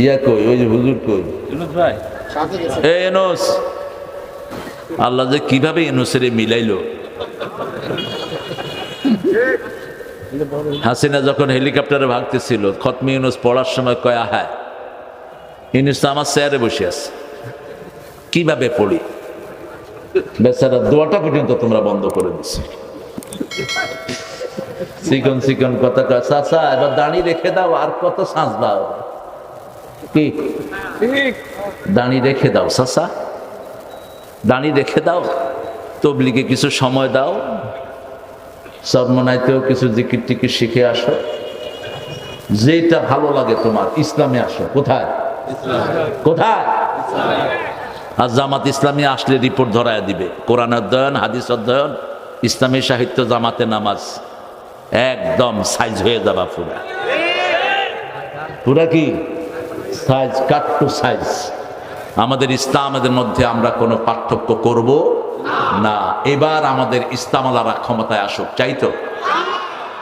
ইয়া কই ওই যে হুজুর কই? ভাই। এ এনোস আল্লাহ যে কীভাবে এনোসেরে মিলাইলো? হাসিনা যখন হেলিকপ্টারে ভাগতেছিল খতমি ইউনুস পড়ার সময় কয় আহায় ইউনুস তো আমার চেয়ারে বসে আছে। কীভাবে পড়ি? বেচারা দোয়াটা পর্যন্ত তোমরা বন্ধ করে দিচ্ছ চিকন চিকন কথা কয় চাচা এবার দাঁড়িয়ে রেখে দাও আর কত শ্বাস দাও কি? দাঁড়িয়ে রেখে দাও চাচা দাঁড়িয়ে রেখে দাও। তবলিকে কিছু সময় দাও। সর্বনাইতেও কিছু জিকির টিকির শিখে আসো। যেটা ভালো লাগে তোমার, ইসলামে আসো। কোথায়? কোথায়? আর জামাত ইসলামী আসলে রিপোর্ট ধরায় দিবে। কোরআন অধ্যয়ন, হাদিস অধ্যয়ন, ইসলামী সাহিত্য, জামাতে নামাজ। একদম সাইজ হয়ে যাবা পুরা। পুরা কি? সাইজ কাট টু সাইজ আমাদের ইসলামের মধ্যে আমরা কোনো পার্থক্য করব না। এবার আমাদের ইসলামালারা ক্ষমতায় আসুক। চাইতো?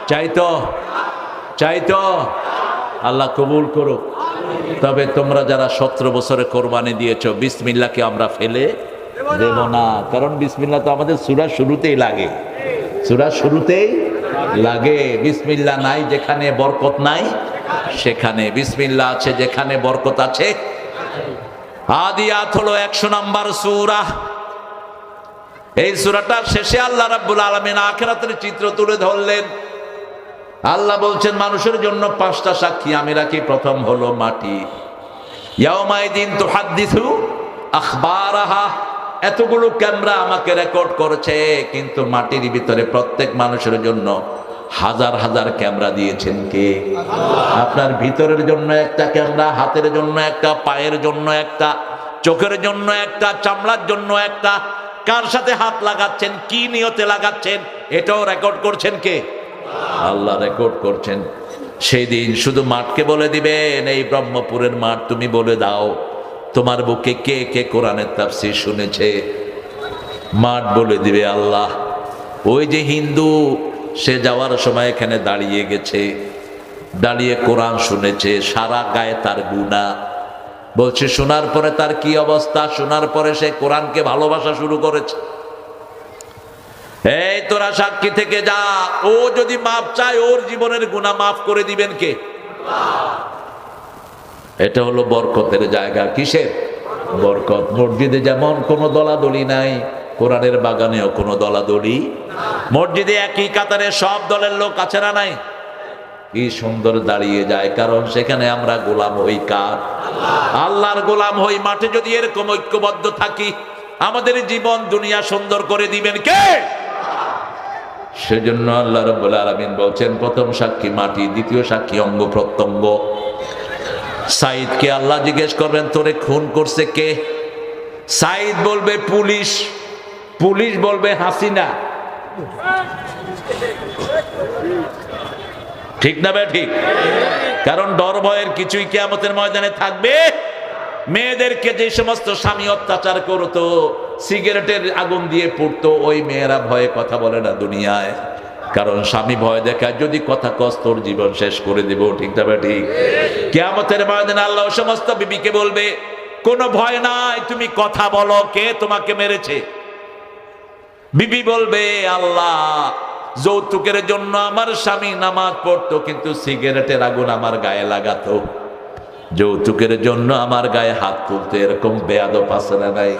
চাইতো? চাইতো? আল্লাহ কবুল করুক। তবে তোমরা যারা সতেরো বছরে কোরবানি দিয়েছ বিসমিল্লাকে আমরা ফেলে দেব না। কারণ বিসমিল্লা তো আমাদের সুরা শুরুতেই লাগে। সুরা শুরুতেই লাগে। বিসমিল্লা নাই যেখানে বরকত নাই। সেখানে বিসমিল্লা আছে, যেখানে বরকত আছে। আদিয়াত হলো একশো নাম্বার সুরা। এই সুরাটা শেষে আল্লাহ রাব্বুল আলমিন আখেরাতের চিত্র তুলে ধরলেন। আল্লাহ বলছেন, মানুষের জন্য পাঁচটা সাক্ষী আমি রাখি। প্রথম হলো মাটি। এতগুলো ক্যামেরা আমাকে রেকর্ড করেছে, কিন্তু মাটির ভিতরে প্রত্যেক মানুষের জন্য হাজার হাজার ক্যামেরা দিয়েছেন কে? আপনার ভিতরের জন্য একটা ক্যামেরা, হাতের জন্য একটা, পায়ের জন্য একটা, চোখের জন্য একটা, চামড়ার জন্য একটা। কার সাথে হাত লাগাচ্ছেন, কি নিয়তে লাগাচ্ছেন, এটাও রেকর্ড করছেন কে? আল্লাহ রেকর্ড করছেন। সেই দিন শুধু মাঠকে বলে দিবেন, এই ব্রহ্মপুরের মাঠ তুমি বলে দাও, তোমার বুকে কে কে কোরআনের তাফসির শুনেছে? মাঠ বলে দিবে আল্লাহ। ওই যে হিন্দু সে যাওয়ার সময় এখানে দাঁড়িয়ে গেছে, দাঁড়িয়ে কোরআন শুনেছে, সারা গায়ে তার গুণা। বলছে, শোনার পরে তার কি অবস্থা? শোনার পরে সে কোরআনকে ভালোবাসা শুরু করেছে। এই, তোরা সাক্ষী থেকে যা। ও যদি মাফ চায়, ওর জীবনের গুণা মাফ করে দিবেন কে? এটা হলো বরকতের জায়গা। কিসের? বরকত। মসজিদে যেমন কোনো দলাদলি নাই কোরআনের বাগানেও কোনো দলাদলি? মসজিদে একই কাতারে সব দলের লোক আছে না নাই? কি সুন্দর দাঁড়িয়ে যায়, কারণ সেখানে আমরা গোলাম হই কার? আল্লাহর গোলাম হই মাঠে যদি এরকম ঐক্যবদ্ধ থাকি, আমাদের জীবন দুনিয়া সুন্দর করে দিবেন কে? সেজন্য আল্লাহ রব্বুল আলামিন বলছেন, প্রথম সাক্ষী মাটি, দ্বিতীয় সাক্ষী অঙ্গ প্রত্যঙ্গ। সাইদকে আল্লাহ জিজ্ঞেস করবেন, তোরে খুন করছে কে? সাইদ বলবে, পুলিশ। পুলিশ বলবে হাসিনা। ঠিক না বে ঠিক? কারণ ডর ভয়ের কিছুই কেয়ামতের ময়দানে থাকবে। মেয়েদেরকে যে সমস্ত স্বামী অত্যাচার করতো, সিগারেটের আগুন দিয়ে পড়তো, ওই মেয়েরা ভয়ে কথা বলে না দুনিয়ায়। কারণ স্বামী ভয় দেখায়, যদি কথা কস, তোর জীবন শেষ করে দিব। ঠিক তবে ঠিক? কেয়ামতের ময়দানে আল্লাহ সমস্ত বিবিকে বলবে, কোনো ভয় নাই, তুমি কথা বলো, কে তোমাকে মেরেছে? বিবি বলবে, আল্লাহ, যৌতুকের জন্য আমার স্বামী নামাজ পড়তো, কিন্তু সিগারেটের আগুন আমার গায়ে লাগাতো। যৌতুকের জন্য আমার গায়ে হাত তুলতে এরকম বেয়াদব আছে না নাই?